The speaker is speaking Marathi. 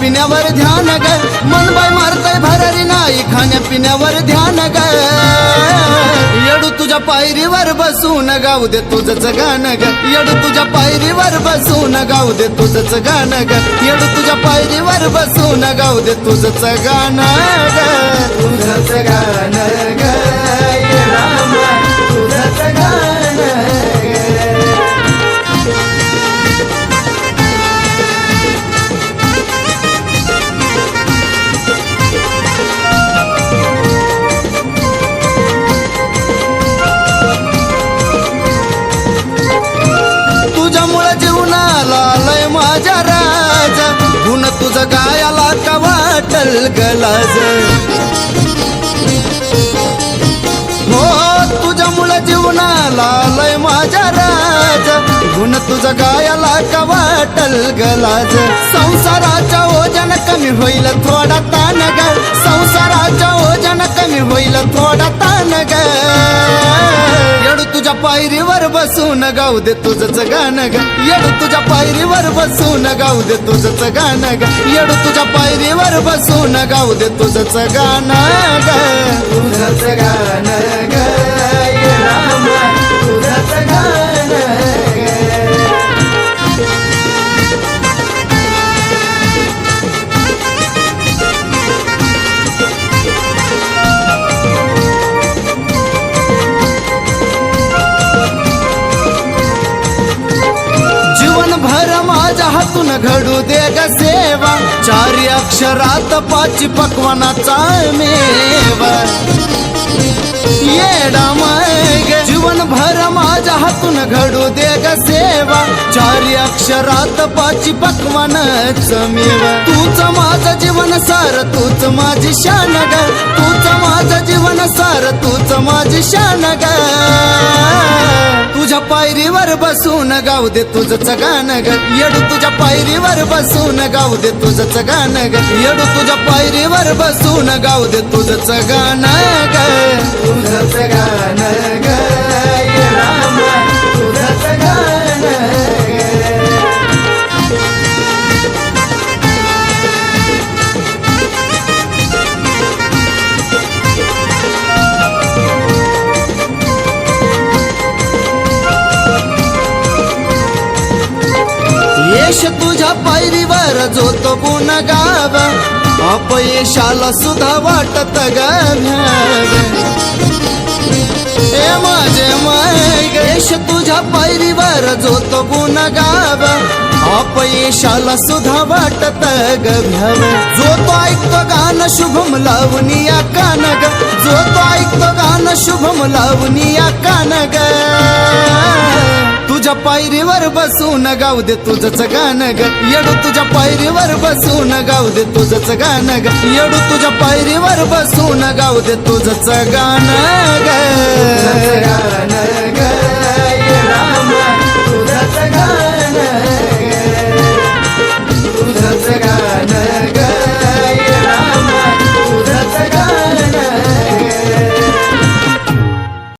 पिण्यावर ध्यान ग मनबाई मारतय भरारी नाही खाण्यापिण्यावर ध्यान ग तुझ्या पायरीवर बसून गाऊ दे तुझंच गाणं ग. येडू तुझ्या पायरीवर बसून गाऊ दे तुझंच गाणं ग. येड तुझ्या पायरीवर बसून गाऊ दे तुझंच गाणं ग. तुझंच गाणं तुझं गायाला कवाटल वाटल गलाज? हो तुझ्यामुळे जीवनाला लय माझ्या राज. गुण तुझं गायाला का वाटल गलाज? संसाराच्या ओजन कमी होईल थोडा ताण ग संसाराच्या तुझ्या पायरीवर बसून गाऊ दे तुझंच गाणं ग. येडू तुझ्या पायरीवर बसून गाऊ दे तुझंच गाणं ग. येडू तुझ्या पायरीवर बसून गाऊ दे तुझंच गाणं ग. तुझंच गाणं हातून घडू दे ग सेवा. चारी अक्षरात पाची पकवानाचा मेवा. येडा माय ग जीवनभर माझ्या हातून घडू दे ग सेवा. चारी अक्षरात पाची पकवानच मेवा. तूच माझं जीवन सार तूच माझी शान ग तूच माझं जीवन सार तूच माझी शान ग तुझ्या पायरीवर बसून गाऊ दे तुझंच गाणं ग. येडू तुझ्या पायरीवर बसून गाऊ दे तुझंच गाणं ग. येडू तुझ्या पायरीवर बसून गाऊ दे तुझंच गाणं ग. तुझंच गाणं ग. यश तुझ्या पायरीवर जो तो गुण गाव अपयशाला सुद्धा वाटत गाव्याव माझे माय तुझ्या पायरीवर जो तो गुण गाव अपयशाला सुद्धा वाटत गभ्याव जो तो ऐकतो गाणं शुभम लावणी या कान ग. जो तो ऐकतो गाणं शुभम लावणी या कान ग. तुझ्या पायरीवर बसून गाऊ दे तुझंच गाणं ग. येडू तुझ्या पायरीवर बसून गाऊ दे तुझंच गाणं ग. येडू तुझ्या पायरीवर बसून गाऊ दे तुझंच गाणं ग.